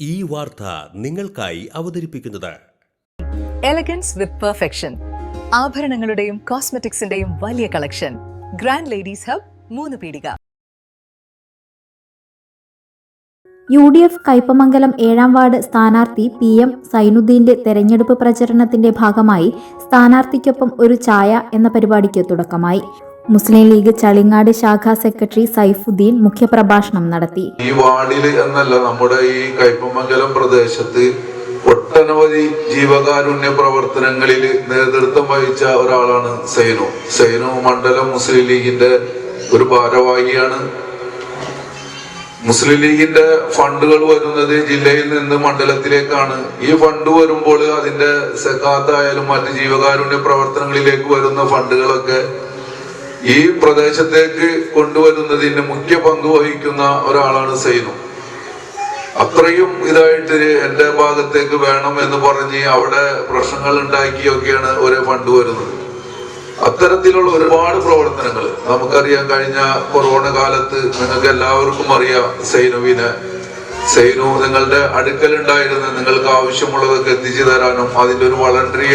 ഈ വാർത്ത നിങ്ങൾക്കായി അവതരിപ്പിക്കുന്നത്. എലഗൻസ് വിത്ത് പെർഫെക്ഷൻ ആഭരണങ്ങളുടെയും കോസ്മെറ്റിക്സിന്റെയും വലിയ കളക്ഷൻ. ഗ്രാൻഡ് ലേഡീസ് ഹബ് മൂന്ന് പീടിക. യു ഡി എഫ് കയ്പമംഗലം ഏഴാം വാർഡ് സ്ഥാനാർത്ഥി പി എം സൈനുദ്ദീന്റെ തെരഞ്ഞെടുപ്പ് പ്രചരണത്തിന്റെ ഭാഗമായി സ്ഥാനാർത്ഥിക്കൊപ്പം ഒരു ചായ എന്ന പരിപാടിക്ക് തുടക്കമായി. മുസ്ലിം ലീഗ് ചളിങ്ങാട് ശാഖാ സെക്രട്ടറി സൈഫുദ്ദീൻ മുഖ്യപ്രഭാഷണം നടത്തി. ഈ വാർഡിൽ എന്നല്ല നമ്മുടെ ഈ കൈപ്പമംഗലം പ്രദേശത്ത് ഒട്ടനവധി ജീവകാരുണ്യ പ്രവർത്തനങ്ങളിൽ നേതൃത്വം വഹിച്ച ഒരാളാണ് സൈനു. സൈനു മണ്ഡലം മുസ്ലിം ലീഗിന്റെ ഒരു ഭാരവാഹിയാണ്. മുസ്ലിം ലീഗിന്റെ ഫണ്ടുകൾ വരുന്നത് ജില്ലയിൽ നിന്ന് മണ്ഡലത്തിലേക്കാണ്. ഈ ഫണ്ട് വരുമ്പോൾ അതിന്റെ സെക്കാത്തായാലും മറ്റ് ജീവകാരുണ്യ പ്രവർത്തനങ്ങളിലേക്ക് വരുന്ന ഫണ്ടുകളൊക്കെ ഈ പ്രദേശത്തേക്ക് കൊണ്ടുവരുന്നതിന് മുഖ്യ പങ്ക് വഹിക്കുന്ന ഒരാളാണ് സൈനു. അത്രയും ഇതായിട്ട് എന്റെ ഭാഗത്തേക്ക് വേണം എന്ന് പറഞ്ഞ് അവിടെ പ്രശ്നങ്ങൾ ഉണ്ടാക്കിയൊക്കെയാണ് ഒരു ഫണ്ട് വരുന്നത്. അത്തരത്തിലുള്ള ഒരുപാട് പ്രവർത്തനങ്ങൾ. നമുക്കറിയാം കഴിഞ്ഞ കൊറോണ കാലത്ത് നിങ്ങൾക്ക് എല്ലാവർക്കും അറിയാം സൈനുവിനെ. സൈനു നിങ്ങളുടെ അടുക്കലുണ്ടായിരുന്ന നിങ്ങൾക്ക് ആവശ്യമുള്ളതൊക്കെ എത്തിച്ചു തരാനും അതിന്റെ ഒരു വളണ്ടറി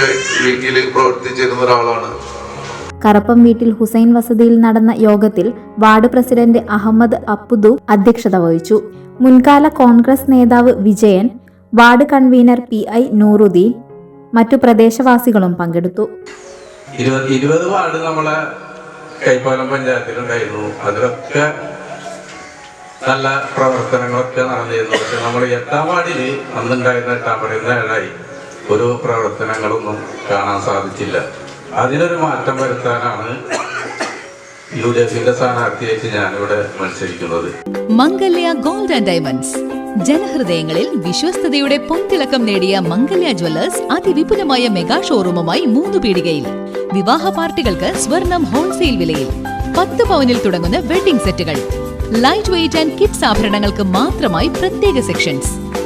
രീതിയിൽ പ്രവർത്തിച്ചിരുന്ന ഒരാളാണ്. കറപ്പം വീട്ടിൽ ഹുസൈൻ വസതിയിൽ നടന്ന യോഗത്തിൽ വാർഡ് പ്രസിഡന്റ് അഹമ്മദ് അപ്പുദു അധ്യക്ഷത വഹിച്ചു. മുൻകാല കോൺഗ്രസ് നേതാവ് Vijayan ward convener P I Nooruddeen മറ്റു പ്രദേശവാസികളും പങ്കെടുത്തു. ഇരുപത് വാർഡ് നമ്മളെ കൈപ്പാലം പഞ്ചായത്തിലുണ്ടായിരുന്നു. അതിലൊക്കെ നല്ല പ്രവർത്തനങ്ങളൊക്കെ നടന്നിരുന്നു. പക്ഷെ നമ്മൾ എട്ടാം വാർഡിൽ അന്നുണ്ടായിരുന്ന എട്ടാം വാർഡിൽ ഏഴായി ഒരു പ്രവർത്തനങ്ങളൊന്നും കാണാൻ സാധിച്ചില്ല. അതിനൊരു മാറ്റം വരുത്താനാണ് യു ഡി എഫിന്റെ സ്ഥാനാർത്ഥിയായിട്ട് ഞാനിവിടെ മത്സരിക്കുന്നത്. Mangalya gold and diamonds. ജനഹൃദയങ്ങളിൽ വിശ്വസ്തയുടെ പൊൻതിളക്കം നേടിയ മംഗല്യ ജ്വല്ലേഴ്സ് അതിവിപുലമായ മെഗാ ഷോറൂമുമായി മൂന്ന് പീടികയിൽ. വിവാഹ പാർട്ടികൾക്ക് സ്വർണം ഹോൾസെയിൽ വിലയിൽ. പത്ത് പവനിൽ തുടങ്ങുന്ന വെഡിംഗ് സെറ്റുകൾ. ലൈറ്റ് വെയിറ്റ് ആൻഡ് കിഡ്സ് ആഭരണങ്ങൾക്ക് മാത്രമായി പ്രത്യേക സെക്ഷൻസ്.